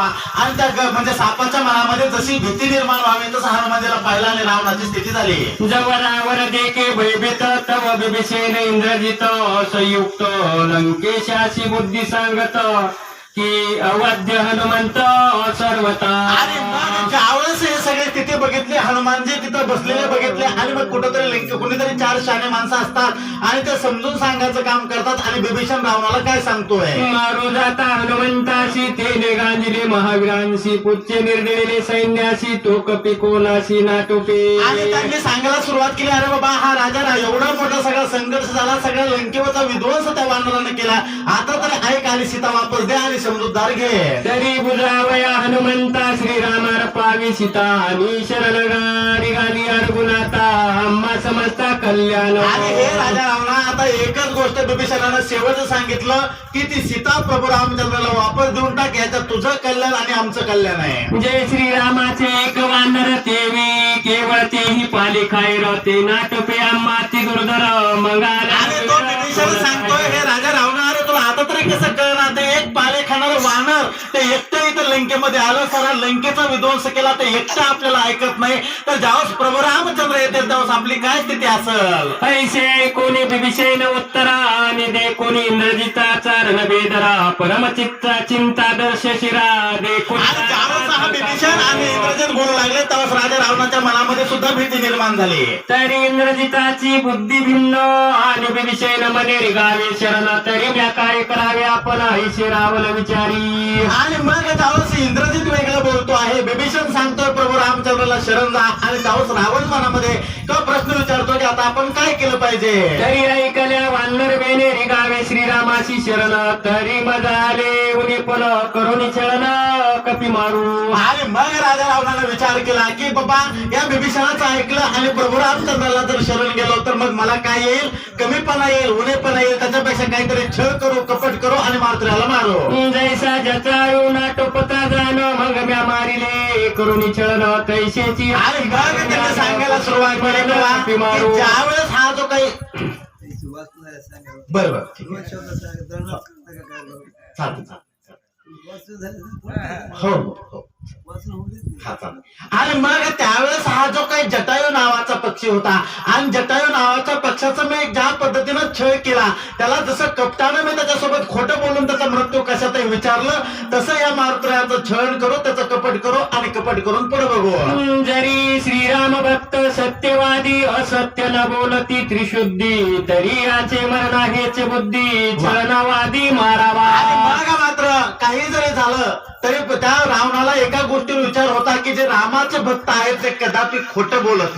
आणि त्या म्हणजे सापाच्या मनामध्ये जशी भीती निर्माण व्हावी तसं हनुमानजीला पाहिला आणि रावणाची स्थिती झाली. जवरावर देखे भयभीत तव बिभीषण इंद्रजित संयुक्त लंकेशाची बुद्धी सांगत की अवध्य हनुमंत सर्वता हनुमानजी तिथं बसलेले बघितले आणि मग कुठंतरी लिंक कुणीतरी चार शाणे माणसं असतात आणि ते समजून सांगायचं काम करतात आणि बिभीषण रावणाला काय सांगतोय? मारू जाता हनुमंताशी ते निगांजली महावीरांशी पुच्चे निर्दिलेले सैन्याशी तो कपी कोणाशी नाटोपे. आणि त्यांनी सांगायला सुरुवात केली अरे बाबा हा राजा रा- एवढा मोठा सगळा संघर्ष झाला सगळ्या लंकेवरचा विध्वंस त्या वानरानं केला. आता तर ऐक आणि सीता वापस दे आणि समजूतदार घे. तरी बुजावया हनुमंता श्रीरामार पावी सीता आणि शरणगारी गाली अर्गुनाता आम्हा समजता कल्याण. आणि हे राजा रावणा आता एकच गोष्ट बिभीषणानं शेवटचं सांगितलं की ती सीता प्रभू रामचंद्राला वापस देऊन टाक याच्यात तुझं कल्याण आणि आमचं कल्याण आहे. जय श्रीरामाचे एक वानर तेवी केवळ तेही पाले खायर ते नाटपे आम्हा ती दुर्धर आणि तो बिभीषण सांगतोय हे राजा रावणा अरे तुला आता तरी कसं कळणार? ते एक पाले खाणार वानर ते एकटं लंकेमध्ये आलं सारा लंकेचा विध्वंस केला ते एकटं आपल्याला ऐकत नाही. तर ज्यावेळेस प्रभू रामचंद्र येतील त्यावेळेस आपली काय स्थिती असेल? पैसे कोणी बिभीषण उत्तरा आणि दे कोणी इंद्रजिताचा रणभेदरा परमचित्ता चिंता दर्श शिरा दे ज्यावेळेस हा बिभीषण आणि इंद्रजित बोलू लागले त्यावेळेस राजा रावणाच्या मनामध्ये सुद्धा भीती निर्माण झाली. तरी इंद्रजिताची बुद्धी भिन्न आणि बिभीषण मने रिगावे शरण तरी म्या काय करावे आपण ऐशे रावल विचारी. आणि मग त्यावेळेस इंद्रजित वेगळं बोलतो आहे. बिभीषण सांगतोय प्रभू रामचंद्राला शरण जा आणि त्यावेळेस रावण मनामध्ये तो प्रश्न विचारतो की आता आपण काय केलं पाहिजे? तरी ऐकल्या वानर बेने रिगावे श्रीरामाशी शरण तरी मजा आले उनी पण करुणी छळण कपी मारू. आणि मग राजा रावणाने विचार केला की बाबा या बिभीषणाचं ऐकलं आणि प्रभू रामचंद्राला जर शरण गेलो तर मग मला काय येईल? कमीपणा येईल उणेपणा येईल त्याच्यापेक्षा काहीतरी छळ करू कपट करू आणि मारुतीला मारू. जैसा जचाळू नाटोपता जाण मग म्या मारिले करुणी छळण तैशेची आणि मग त्यांनी सांगायला सुरुवात केली ज्यावेळेस हा जो काही बरं चालतं चालतं हो. हो हो चालेल. आणि मग त्यावेळेस हा जो काही जटायू नावाचा पक्षी होता आणि जटायू नावाच्या पक्षाचा मी ज्या पद्धतीनं छळ केला त्याला जसं कपटानं मी त्याच्यासोबत खोटं बोलून त्याचा मृत्यू कशातही विचारलं तसं या मारुत्राचं छळण करू त्याचं कपट करू आणि कपट करून पुढे बघू. जरी श्रीराम भक्त सत्यवादी असत्य न बोलती त्रिशुद्धी तरी याचे मरण हेच बुद्धी छळणवादी मारावा. मग मात्र काही जरी झालं तरी त्या रावणाला एका गोष्टीवर विचार होता की जे रामाचे भक्त आहेत ते कदापि खोटं बोलत